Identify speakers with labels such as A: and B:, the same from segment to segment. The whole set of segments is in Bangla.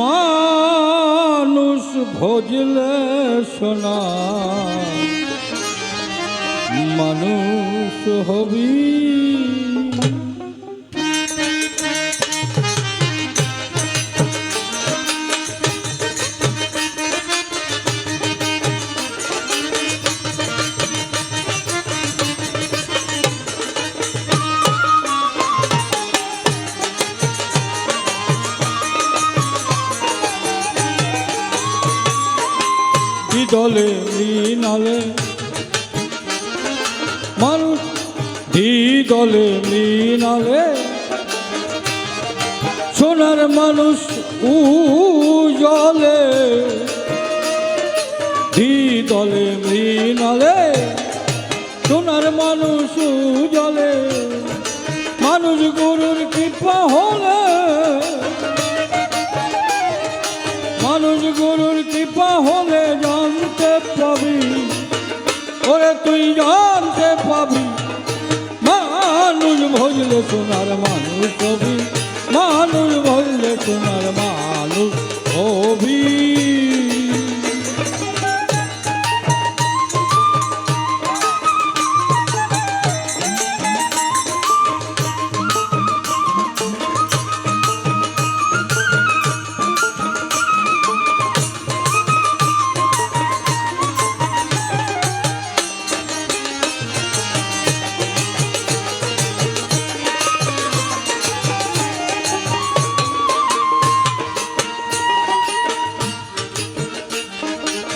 A: মানুষ ভজলে সোনা মানুষ হবি দলে মৃণালে। মানুষ দি দলে মৃণালে। সোনার মানুষ উজলে দি দলে মৃণালে। সোনার মানুষ উজলে মানুষ গরুর কৃপা হলে। মানুষ গরুর কৃপা হলে তুই জানতে পাবি। মানুষ ভজলে সোনার মানুষ কবি। মানুষ ভজলে সোনার মানুষ হবি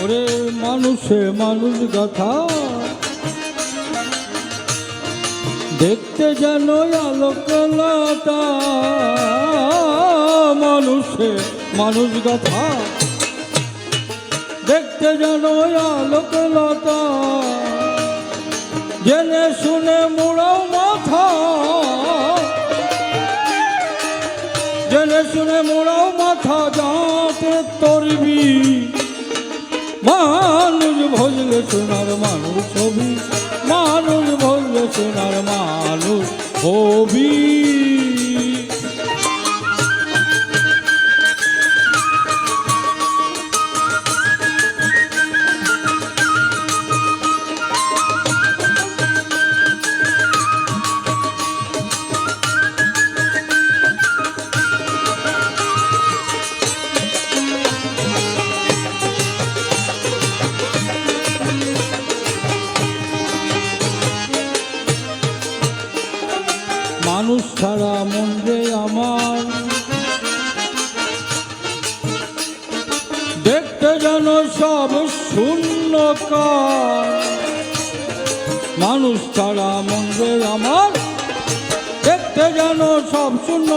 A: ওরে মানুষে মানুষ গাথা। দেখতে যেন আলোকলতা মানুষে মানুষ গাথা। দেখতে যেন আলোকলতা জেনে শুনে মুড়াও মাথা। জেনে শুনে মোড়াও মাথা, যাতে তরবি মানুষ ভজলে সোনার মানুষ হবি মানুষ ভজলে সোনার মানুষ হবি মন আমার। দেখতে যেন সব শূন্য মানুষ ছাড়া মন রে আমার। দেখতে যেন সব শূন্য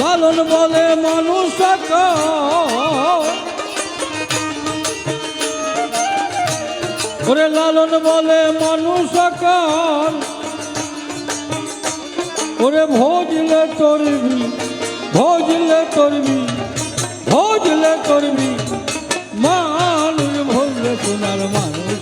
A: লালন বলে মানুষ ওরে লালন বলে মানুষ আকার ওরে ভোজলে তরবি ভোজলে তরবি ভোজলে তরবি মানুষ ভোজলে সোনার মানুষ।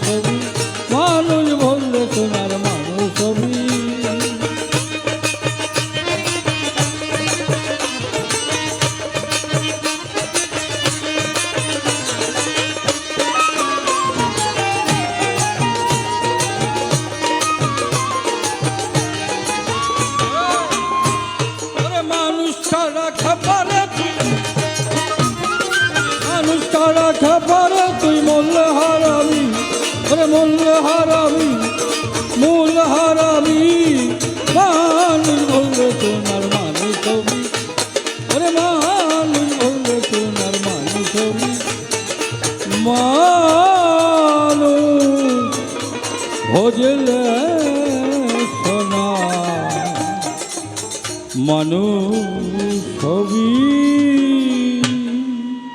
A: ছাড়া খাবারে তুই মানুষ ছাড়া খাবারে তুই মূল্য হারাবি। ওরে মূল্য হারাবি মূল হারাবি। মানুষ বললে তোমার মানুষ হবি ওরে মানুষ বললে তোমার মানুষ হবি মানুষ ভজলে মানুষ হবি।